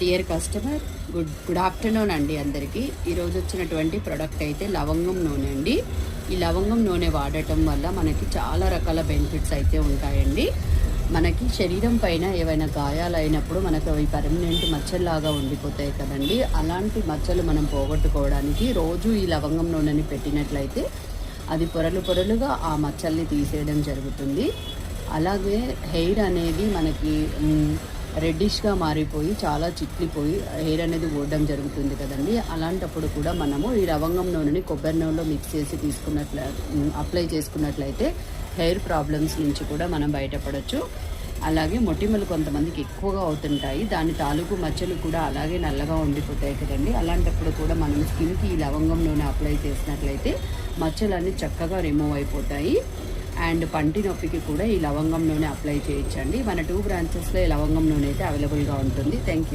Dear customer good good afternoon అండి అందరికీ. ఈరోజు వచ్చినటువంటి ప్రోడక్ట్ అయితే లవంగం నూనె అండి. ఈ లవంగం నూనె వాడటం వల్ల మనకి చాలా రకాల బెనిఫిట్స్ అయితే ఉంటాయండి. మనకి శరీరం పైన ఏవైనా గాయాలు అయినప్పుడు మనకు అవి పర్మనెంట్ మచ్చల్లాగా ఉండిపోతాయి కదండి. అలాంటి మచ్చలు మనం పోగొట్టుకోవడానికి రోజు ఈ లవంగం నూనెని పెట్టినట్లయితే అది పొరలు పొరలుగా ఆ మచ్చల్ని తీసేయడం జరుగుతుంది. అలాగే హెయిర్ అనేది మనకి రెడ్డిష్గా మారిపోయి చాలా చిట్లిపోయి హెయిర్ అనేది ఊడడం జరుగుతుంది కదండి. అలాంటప్పుడు కూడా మనము ఈ లవంగం నూనెని కొబ్బరి నూనెలో మిక్స్ చేసి తీసుకున్నట్ల అప్లై చేసుకున్నట్లయితే హెయిర్ ప్రాబ్లమ్స్ నుంచి కూడా మనం బయటపడవచ్చు అలాగే మొటిమలు కొంతమందికి ఎక్కువగా అవుతుంటాయి. దాని తాలూకు మచ్చలు కూడా అలాగే నల్లగా ఉండిపోతాయి కదండి. అలాంటప్పుడు కూడా మనం స్కిన్కి ఈ లవంగం నూనె అప్లై చేసినట్లయితే మచ్చలన్నీ చక్కగా రిమూవ్ అయిపోతాయి. అండ్ పంటి నొప్పికి కూడా ఈ లవంగం నూనె అప్లై చేయించండి మన టూ బ్రాంచెస్లో ఈ లవంగం నూనె అయితే అవైలబుల్గా ఉంటుంది. Thank you.